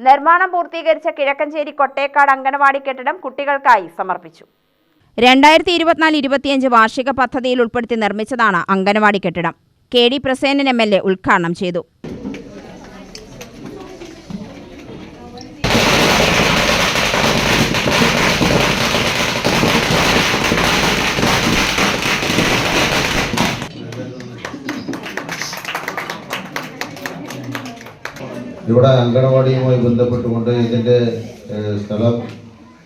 നിർമ്മാണം പൂർത്തീകരിച്ച കിഴക്കഞ്ചേരി കൊട്ടേക്കാട് അങ്കണവാടി കെട്ടിടം കുട്ടികൾക്കായി സമർപ്പിച്ചു. രണ്ടായിരത്തി ഇരുപത്തിനാല് ഇരുപത്തിയഞ്ച് വാർഷിക പദ്ധതിയിൽ ഉൾപ്പെടുത്തി നിർമ്മിച്ചതാണ് അംഗനവാടി കെട്ടിടം. K D Prasenan M L A ഉദ്ഘാടനം ചെയ്തു. ഇവിടെ അങ്കണവാടിയുമായി ബന്ധപ്പെട്ടുകൊണ്ട് ഇതിന്റെ സ്ഥലം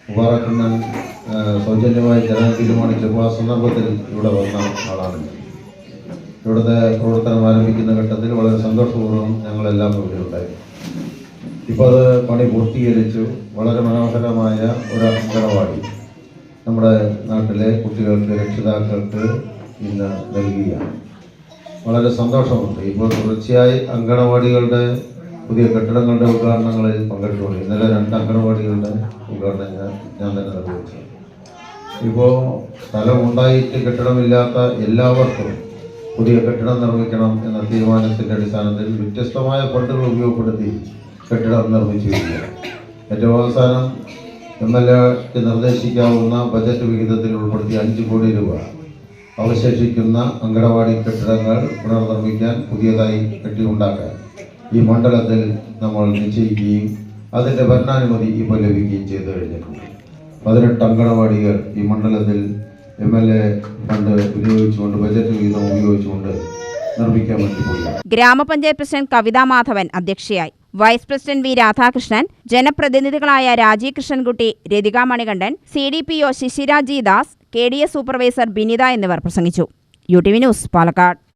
മുബാറക്കണ്ണൻ സൗജന്യമായി ജനങ്ങൾ തീരുമാനിച്ചപ്പോൾ ആ സന്ദർഭത്തിൽ ഇവിടെ വന്ന ആളാണ്. ഇവിടുത്തെ പ്രവർത്തനം ആരംഭിക്കുന്ന ഘട്ടത്തിൽ വളരെ സന്തോഷപൂർവം ഞങ്ങളെല്ലാം ഇവിടെ ഉണ്ടായി. ഇപ്പോൾ അത് പണി പൂർത്തീകരിച്ചു. വളരെ മനോഹരമായ ഒരു അങ്കണവാടി നമ്മുടെ നാട്ടിലെ കുട്ടികൾക്ക് രക്ഷിതാക്കൾക്ക് ഇന്ന് നൽകുകയാണ് വളരെ സന്തോഷമുണ്ട്. ഇപ്പോൾ തുടർച്ചയായി അങ്കണവാടികളുടെ പുതിയ കെട്ടിടങ്ങളുടെ ഉദ്ഘാടനങ്ങളിൽ പങ്കെടുത്തുകൊണ്ട് ഇന്നലെ രണ്ട് അംഗനവാടികളുടെ ഉദ്ഘാടനം ഞാൻ ഞാൻ തന്നെ നിർവഹിച്ചു. ഇപ്പോൾ സ്ഥലം ഉണ്ടായിട്ട് കെട്ടിടമില്ലാത്ത എല്ലാവർക്കും പുതിയ കെട്ടിടം നിർമ്മിക്കണം എന്ന തീരുമാനത്തിന്റെ അടിസ്ഥാനത്തിൽ വ്യത്യസ്തമായ ഫണ്ടുകൾ ഉപയോഗപ്പെടുത്തി കെട്ടിടം നിർമ്മിച്ചിരിക്കുകയാണ് ഏറ്റവും അവസാനം എം എൽ എക്ക് നിർദ്ദേശിക്കാവുന്ന ബജറ്റ് വിഹിതത്തിൽ ഉൾപ്പെടുത്തി അഞ്ച് കോടി രൂപ. അവശേഷിക്കുന്ന അങ്കണവാടി കെട്ടിടങ്ങൾ പുനർനിർമ്മിക്കാൻ പുതിയതായി കെട്ടിയുണ്ടാക്കാൻ ഈ മണ്ഡലത്തിൽ നമ്മൾ നിശ്ചയിക്കുകയും അതിന്റെ ഭരണാനുമതി ഇപ്പോൾ ലഭിക്കുകയും ചെയ്തു കഴിഞ്ഞിട്ടുണ്ട്. പതിനെട്ട് അങ്കണവാടികൾ ഈ മണ്ഡലത്തിൽ എം എൽ എ ഫണ്ട് വിനിയോഗിച്ചുകൊണ്ട് ബജറ്റ് വിഹിതം ഉപയോഗിച്ചുകൊണ്ട് നിർമ്മിക്കാൻ പോവുകയാണ്. ഗ്രാമപഞ്ചായത്ത് പ്രസിഡന്റ് കവിതാ മാധവൻ അധ്യക്ഷയായി. Vice president V Radhakrishnan ജനപ്രതിനിധികളായ Rajeev Krishnankutty Rathika Manikandan C D P O Shishira G Das K D S supervisor Binitha എന്നിവർ പ്രസംഗിച്ചു. U T V news Palakkad.